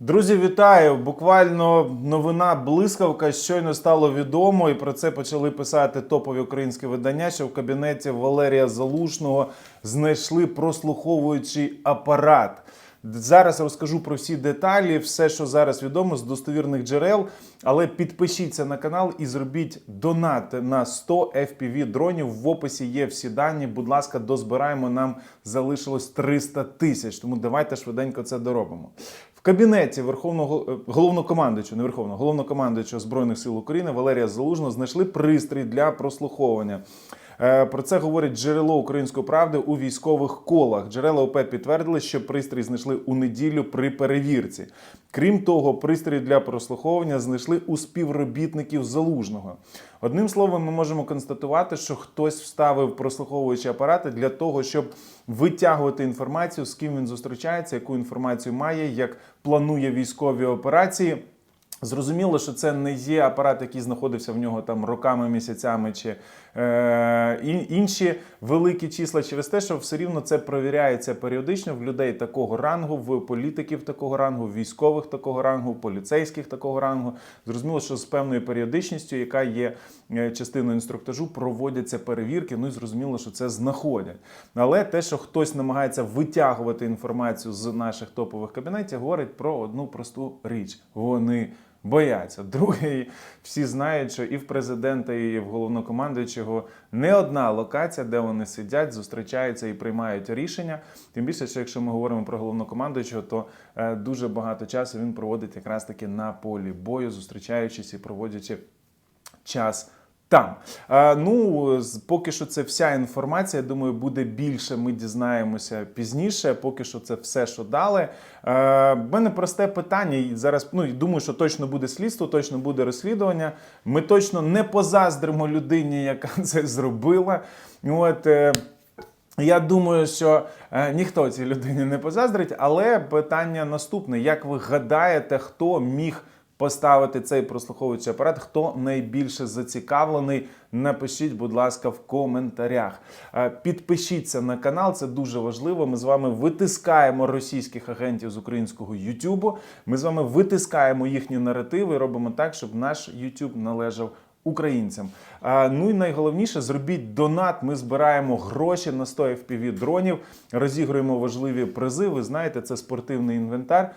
Друзі, вітаю! Буквально новина блискавка щойно стало відомо, і про це почали писати топові українські видання. Що в кабінеті Валерія Залушного знайшли прослуховуючий апарат. Зараз розкажу про всі деталі, все, що зараз відомо з достовірних джерел. Але підпишіться на канал і зробіть донат на 100 FPV дронів. В описі є всі дані. Будь ласка, дозбираємо. Нам залишилось 300 тисяч. Тому давайте швиденько це доробимо. В кабінеті Верховного е, головнокомандуючого, не Верховного, головнокомандуючого Збройних сил України Валерія Залужного знайшли пристрій для прослуховування. Е, Про це говорить джерело української правди у військових колах. Джерела ОП підтвердили, що пристрій знайшли у неділю при перевірці. Крім того, пристрій для прослуховування знайшли у співробітників залужного. Одним словом, ми можемо констатувати, що хтось вставив прослуховуючі апарати для того, щоб витягувати інформацію, з ким він зустрічається, яку інформацію має, як планує військові операції. Зрозуміло, що це не є апарат, який знаходився в нього там роками, місяцями чи е, інші великі числа через те, що все рівно це провіряється періодично в людей такого рангу, в політиків такого рангу, в військових такого рангу, в поліцейських такого рангу. Зрозуміло, що з певною періодичністю, яка є е, частиною інструктажу, проводяться перевірки. Ну і зрозуміло, що це знаходять. Але те, що хтось намагається витягувати інформацію з наших топових кабінетів, говорить про одну просту річ: вони бояться. Другий всі знають, що і в президента, і в головнокомандуючого не одна локація, де вони сидять, зустрічаються і приймають рішення. Тим більше, що якщо ми говоримо про головнокомандуючого, то е, дуже багато часу він проводить якраз таки на полі бою, зустрічаючись і проводячи час. Там Е, ну поки що це вся інформація. Я думаю, буде більше. Ми дізнаємося пізніше. Поки що це все, що дали. Е, в мене просте питання. і Зараз ну думаю, що точно буде слідство, точно буде розслідування. Ми точно не позаздримо людині, яка це зробила. От. Е, я думаю, що ніхто цій людині не позаздрить, але питання наступне: як ви гадаєте, хто міг поставити цей прослуховуючий апарат? Хто найбільше зацікавлений? Напишіть, будь ласка, в коментарях. Е, Підпишіться на канал, це дуже важливо. Ми з вами витискаємо російських агентів з українського Ютубу. Ми з вами витискаємо їхні наративи, робимо так, щоб наш Ютуб належав українцям. А, ну і найголовніше, зробіть донат. Ми збираємо гроші на 100 FPV дронів, розігруємо важливі призи. Ви знаєте, це спортивний інвентар.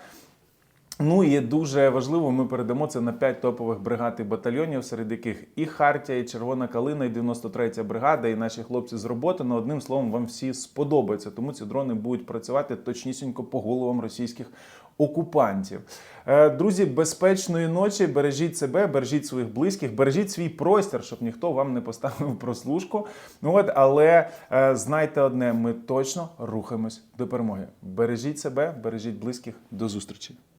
Ну і дуже важливо, ми передамо це на 5 топових бригад і батальйонів, серед яких і Хартія, і Червона Калина, і 93-я бригада, і наші хлопці з роботи. Ну, одним словом, вам всі сподобається. Тому ці дрони будуть працювати точнісінько по головам російських окупантів. Е, Друзі, безпечної ночі, бережіть себе, бережіть своїх близьких, бережіть свій простір, щоб ніхто вам не поставив прослушку. Ну от, але е, знайте одне: ми точно рухаємось до перемоги. Бережіть себе, бережіть близьких. До зустрічі.